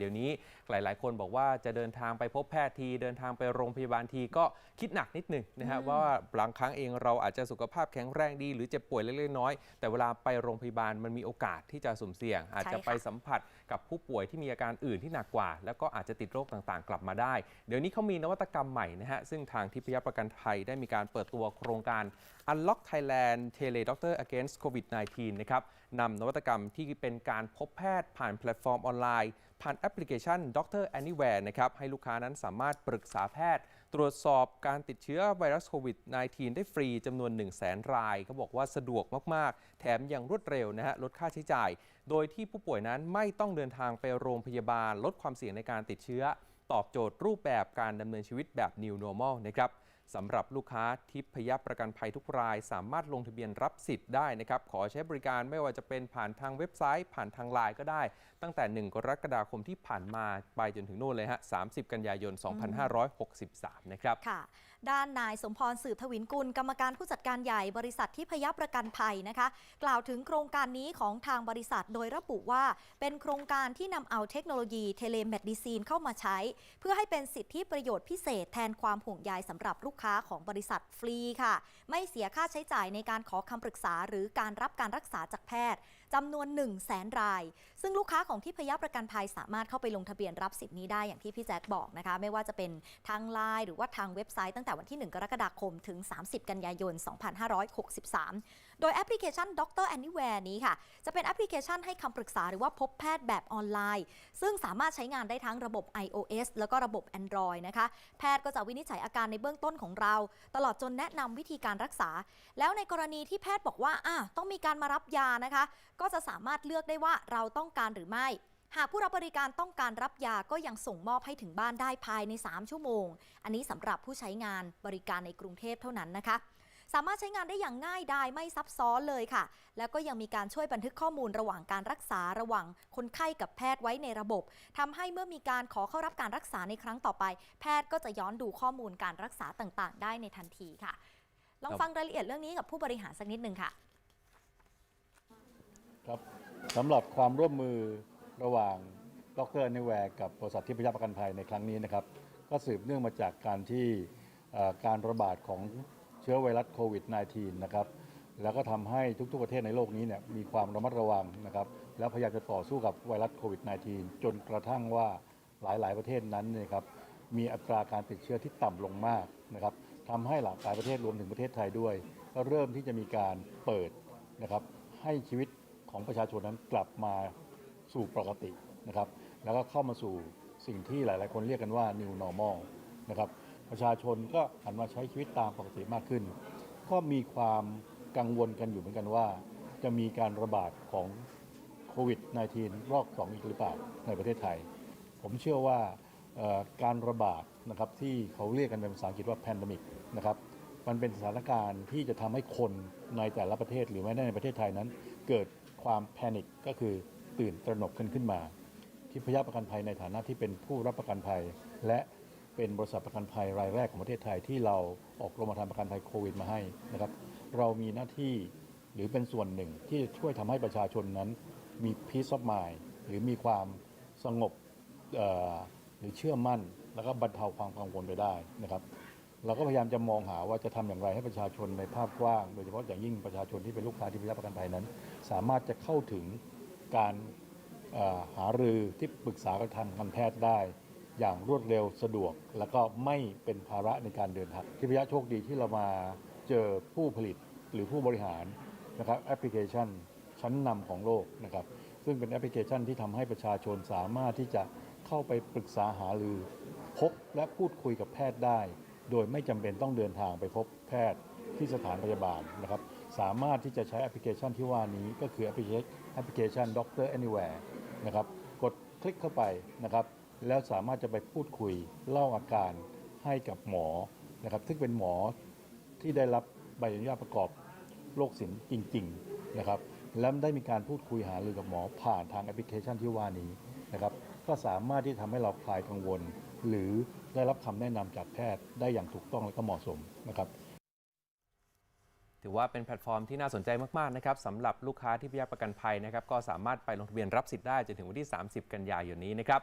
เดี๋ยวนี้หลาย ๆ คนบอกว่าจะเดินทางไปพบแพทย์ที เดินทางไปโรงพยาบาลทีก็คิดหนักนิดหนึ่งนะฮะอืมว่าบางครั้งเองเราอาจจะสุขภาพแข็งแรงดี หรือเจ็บป่วยเล็กๆน้อยๆแต่เวลาไปโรงพยาบาลมันมีโอกาสที่จะสุ่มเสี่ยง อาจจะใช่ค่ะไปสัมผัสกับผู้ป่วยที่มีอาการอื่นที่หนักกว่า แล้วก็อาจจะติดโรคต่างๆ กลับมาได้ เดี๋ยวนี้เขามีนวัตกรรมใหม่นะฮะซึ่งทางทิพยประกันภัยได้มีการเปิดตัวโครงการ Unlock Thailand Tele Doctor Against COVID-19 นะครับนำนวัตกรรมที่เป็นการพบแพทย์ผ่านแพลตฟอร์มออนไลน์ ผ่านแอปพลิเคชัน Doctor Anywhere นะครับให้ลูกค้านั้นสามารถปรึกษาแพทย์ ตรวจสอบการติดเชื้อไวรัสโควิด -19 ได้ฟรีจำนวน 1 0 0 0 0แสนรายเขาบอกว่าสะดวกมาก ๆ แถมยังรวดเร็วนะฮะลดค่าใช้จ่าย โดยที่ผู้ป่วยนั้นไม่ต้องเดินทางไปโรงพยาบาล ลดความเสี่ยงในการติดเชื้อ ตอบโจทย์รูปแบบการดำเนินชีวิตแบบ New Normal นะครับ สำหรับลูกค้าทิพยประกันภัยทุกราย สามารถลงทะเบียนรับสิทธิ์ได้นะครับ ขอใช้บริการไม่ว่าจะเป็นผ่านทางเว็บไซต์ ผ่านทางไลน์ก็ได้ ตั้งแต่ 1 กรกฎาคมที่ผ่านมาไปจนถึงโน่นเลยฮะ 30 กันยายน 2563 นะครับ ค่ะ ด้านนายสมพรสืบทวินกุล กรรมการผู้จัดการใหญ่บริษัททิพยประกันภัยนะคะ กล่าวถึงโครงการนี้ของทางบริษัทโดยระบุว่า เป็นโครงการที่นำเอาเทคโนโลยีเทเลเมด i ซีนเข้ามาใช้ เพื่อให้เป็นสิทธิประโยชน์พิเศษแทนความห่วงใยสำหรับลูกค้าของบริษัทฟรีค่ะ ไม่เสียค่าใช้จ่ายในการขอคำปรึกษาหรือการรับการรักษาจากแพทย์ จำนวน 1 0 0 0 0แสนราย ซึ่งลูกค้าของทิพยาประกันภัยสามารถเข้าไปลงทะเบียนรับสิทธิ์นี้ได้อย่างที่พี่แจ๊คบอกนะคะ ไม่ว่าจะเป็นทางไลน์หรือว่าทางเว็บไซต์ตั้งแต่วันที่ 1 กรกฎาคมถึง 30 กันยายน 2563 โดยแอปพลิเคชัน Dr. Anywhere นี้ค่ะ จะเป็นแอปพลิเคชันให้คำปรึกษาหรือว่าพบแพทย์แบบออนไลน์ ซึ่งสามารถใช้งานได้ทั้งระบบ iOS แล้วก็ระบบ Android นะคะ แพทย์ก็จะวินิจฉัยอาการในเบื้องต้นของเรา ตลอดจนแนะนำวิธีการรักษา แล้วในกรณีที่แพทย์บอกว่าอะต้องมีการมารับยานะคะก็จะสามารถเลือกได้ว่าเราต้องการหรือไม่ หากผู้รับบริการต้องการรับยาก็ยังส่งมอบให้ถึงบ้านได้ภายใน 3 ชั่วโมง อันนี้สำหรับผู้ใช้งานบริการในกรุงเทพเท่านั้นนะคะสามารถใช้งานได้อย่างง่ายดายไม่ซับซ้อนเลยค่ะ แล้วก็ยังมีการช่วยบันทึกข้อมูลระหว่างการรักษาระหว่างคนไข้กับแพทย์ไว้ในระบบทำให้เมื่อมีการขอเข้ารับการรักษาในครั้งต่อไป แพทย์ก็จะย้อนดูข้อมูลการรักษาต่างๆ ได้ในทันทีค่ะ ลองฟังรายละเอียดเรื่องนี้กับผู้บริหารสักนิดนึงค่ะ ครับสำหรับความร่วมมือระหว่างดรนิแวร์กับบริษัทที่พยาประกันภัยในครั้งนี้นะครับ ก็สืบเนื่องมาจากการที่การระบาดของเชื้อไวรัสโควิด -19 นะครับแล้วก็ทำให้ทุกๆประเทศในโลกนี้เนี่ยมีความระมัดระวังนะครับ แล้วพยายามจะต่อสู้กับไวรัสโควิด -19 จนกระทั่งว่าหลายๆประเทศนั้นเนยครับมีอัตราการติดเชื้อที่ต่ำลงมากนะครับทำให้หลากหลายประเทศรวมถึงประเทศไทยด้วย ก็เริ่มที่จะมีการเปิดนะครับให้ชีวิต ของประชาชนนั้นกลับมาสู่ปกตินะครับ แล้วก็เข้ามาสู่สิ่งที่หลาย ๆ คนเรียกกันว่า new normal นะครับ ประชาชนก็หันมาใช้ชีวิตตามปกติมากขึ้น ก็มีความกังวลกันอยู่เหมือนกันว่า จะมีการระบาดของโควิด -19 รอบ2อีกหรือเปล่าในประเทศไทย ผมเชื่อว่าการระบาดนะครับที่เขาเรียกกันเป็นภาษาอังกฤษว่า pandemic นะครับมันเป็นสถานการณ์ที่จะทำให้คนในแต่ละประเทศหรือแม้แต่ในประเทศไทยนั้น เกิด ความแพนิคก็คือตื่นตระหนกขึ้นขึ้นมาที่พยาประกันภัยในฐานะที่เป็นผู้รับประกันภัย และเป็นบริษัทประกันภัยรายแรกของประเทศไทยที่เราออกโรงมาทำประกันภัยโควิดมาให้นะครับ เรามีหน้าที่หรือเป็นส่วนหนึ่งที่จะช่วยทำให้ประชาชนนั้น มี peace of mind หรือมีความสงบหรือเชื่อมั่น แล้วก็บรรเทาความกังวลไปได้นะครับ เราก็พยายามจะมองหาว่าจะทำอย่างไรให้ประชาชนในภาพกว้างโดยเฉพาะอย่างยิ่งประชาชนที่เป็นลูกค้าที่มีรับประกันภัยนั้น สามารถจะเข้าถึงการหารือที่ปรึกษากับทางการแพทย์ได้ อย่างรวดเร็วสะดวก แล้วก็ไม่เป็นภาระในการเดินทางที่พยะโชคดีที่เรามาเจอผู้ผลิตหรือผู้บริหารนะครับแอปพลิเคชันชั้นนำของโลกนะครับซึ่งเป็นแอปพลิเคชันที่ทำให้ประชาชนสามารถที่จะเข้าไปปรึกษาหารือพบและพูดคุยกับแพทย์ได้ โดยไม่จำเป็นต้องเดินทางไปพบแพทย์ที่สถานพยาบาลนะครับ สามารถที่จะใช้แอปพลิเคชันที่ว่านี้ก็คือแอปพลิเคชันแอปพลิเคชัน Doctor Anywhere นะครับ กดคลิกเข้าไปนะครับ แล้วสามารถจะไปพูดคุยเล่าอาการให้กับหมอนะครับซึ่งเป็นหมอที่ได้รับใบอนุญาตประกอบโรคศิลป์จริง ๆ นะครับ แล้วได้มีการพูดคุยหารือกับหมอผ่านทางแอปพลิเคชันที่ว่านี้ ก็สามารถที่ทำให้เราคลายกังวล หรือได้รับคำแนะนำจากแพทย์ได้อย่างถูกต้องและก็เหมาะสมนะครับถือว่าเป็นแพลตฟอร์มที่น่าสนใจมาก ๆ นะครับสำหรับลูกค้าที่พยาประกันภัยนะครับ ก็สามารถไปลงทะเบียนรับสิทธิ์ได้จนถึงวันที่ 30 กันยายนนี้นะครับ